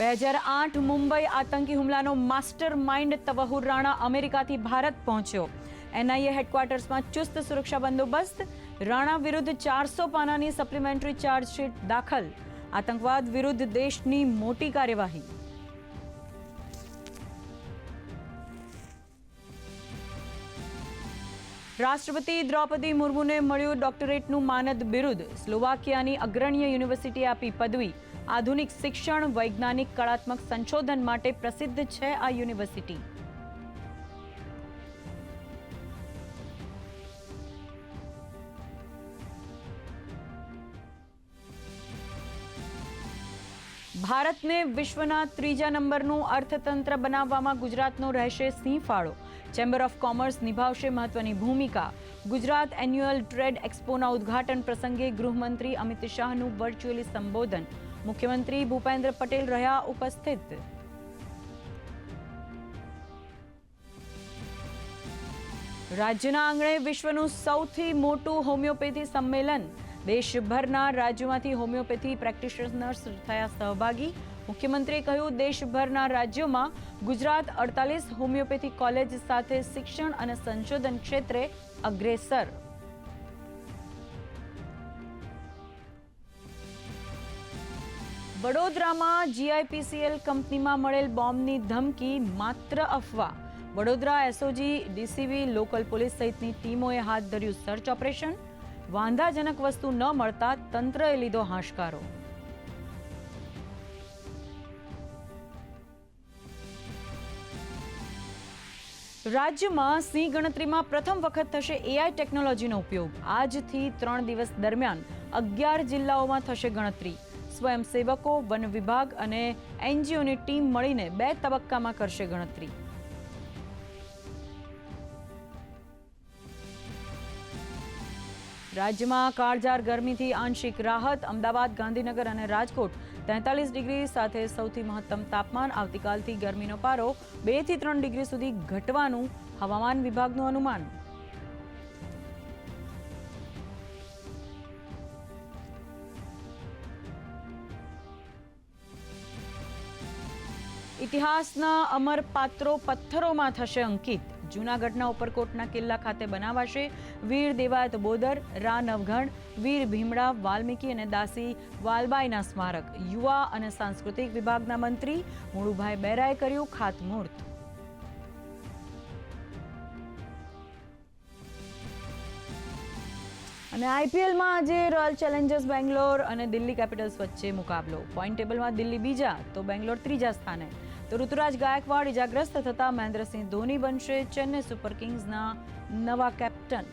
બે હજાર આઠ મુંબઈ આતંકી હુમલાનો માસ્ટર માઇન્ડ તવહુર રાણા અમેરિકાથી ભારત પહોંચ્યો. એનઆઈએ હેડક્વાર્ટર્સમાં ચુસ્ત સુરક્ષા બંદોબસ્ત, રાણા વિરુદ્ધ ચારસો પાનાની સપ્લિમેન્ટરી ચાર્જશીટ દાખલ, આતંકવાદ વિરુદ્ધ દેશની મોટી કાર્યવાહી. રાષ્ટ્રપતિ દ્રૌપદી મુર્મુને મળ્યું ડોક્ટરેટનું માનદ બિરુદ. સ્લોવાકિયાની અગ્રણીય યુનિવર્સિટી આપી પદવી. આધુનિક શિક્ષણ, વૈજ્ઞાનિક, કળાત્મક સંશોધન માટે પ્રસિદ્ધ છે આ યુનિવર્સિટી. ભારતને વિશ્વના ત્રીજા નંબરનું અર્થતંત્ર બનાવવામાં ગુજરાતનો રહેશે સિંહ ફાળો ચેમ્બર ઓફ કોમર્સ નિભાવશે મહત્વની ભૂમિકા. ગુજરાત એન્યુઅલ ટ્રેડ એક્સપોના ઉદ્ઘાટન પ્રસંગે ગૃહમંત્રી અમિત શાહનું વર્ચ્યુઅલી સંબોધન. મુખ્યમંત્રી ભૂપેન્દ્ર પટેલ રહ્યા ઉપસ્થિત. રાજ્યના આંગણે વિશ્વનું સૌથી મોટું હોમિયોપેથી સંમેલન. દેશભરના રાજ્યોમાંથી હોમિયોપેથી પ્રેક્ટિશનર્સ થયા સહભાગી. મુખ્યમંત્રીએ કહ્યું, દેશભરના રાજ્યોમાં ગુજરાત અડતાલીસ હોમિયોપેથી કોલેજ સાથે શિક્ષણ અને સંશોધન ક્ષેત્રે અગ્રેસર. વડોદરામાં જીઆઈપીસીએલ કંપનીમાં મળેલ બોમ્બની ધમકી માત્ર અફવા. Vadodara SOG, DCV, local police સહિતની ટીમોએ હાથ ધર્યું સર્ચ ઓપરેશન. વાંધાજનક વસ્તુ ન મળતા તંત્રએ લીધો હાશકારો. રાજ્યમાં સિંહ ગણતરીમાં પ્રથમ વખત થશે એઆઈ ટેકનોલોજીનો ઉપયોગ. આજથી ત્રણ દિવસ દરમિયાન અગિયાર જિલ્લાઓમાં થશે ગણતરી. સ્વયંસેવકો, વન વિભાગ અને એનજીઓની ટીમ મળીને બે તબક્કામાં કરશે ગણતરી. રાજ્યમાં કાળઝાર ગરમીથી આંશિક રાહત, અમદાવાદ, ગાંધીનગર અને રાજકોટ તેતાલીસ ડિગ્રી સાથે સૌથી મહત્તમ તાપમાન આવતીકાલથી ગરમીનો પારો બેથી ત્રણ ડિગ્રી સુધી ઘટવાનું હવામાન વિભાગનું અનુમાન. ઇતિહાસના અમર પાત્રો પથ્થરોમાં થશે અંકિત. જૂનાગઢના ઉપરકોટના કિલ્લા ખાતે બનાવાશે. વીર દેવાયત બોદર, રા નવઘણ, વીર ભીમડા, વાલ્મીકી અને દાસી વાલબાઈના સ્મારક. યુવા અને સાંસ્કૃતિક વિભાગના મંત્રી મુળુભાઈ બેરાએ કર્યું ખાતમુહૂર્ત. અને આઈપીએલમાં આજે રોયલ ચેલેન્જર્સ બેંગ્લોર અને દિલ્હી કેપિટલ્સ વચ્ચે મુકાબલો. પોઈન્ટ ટેબલમાં દિલ્હી બીજા, તો બેંગ્લોર ત્રીજા સ્થાને. તો ઋતુરાજ ગાયકવાડ ઇજાગ્રસ્ત થતા મહેન્દ્રસિંહ ધોની બનશે ચેન્નઈ સુપર કિંગ્સના નવા કેપ્ટન.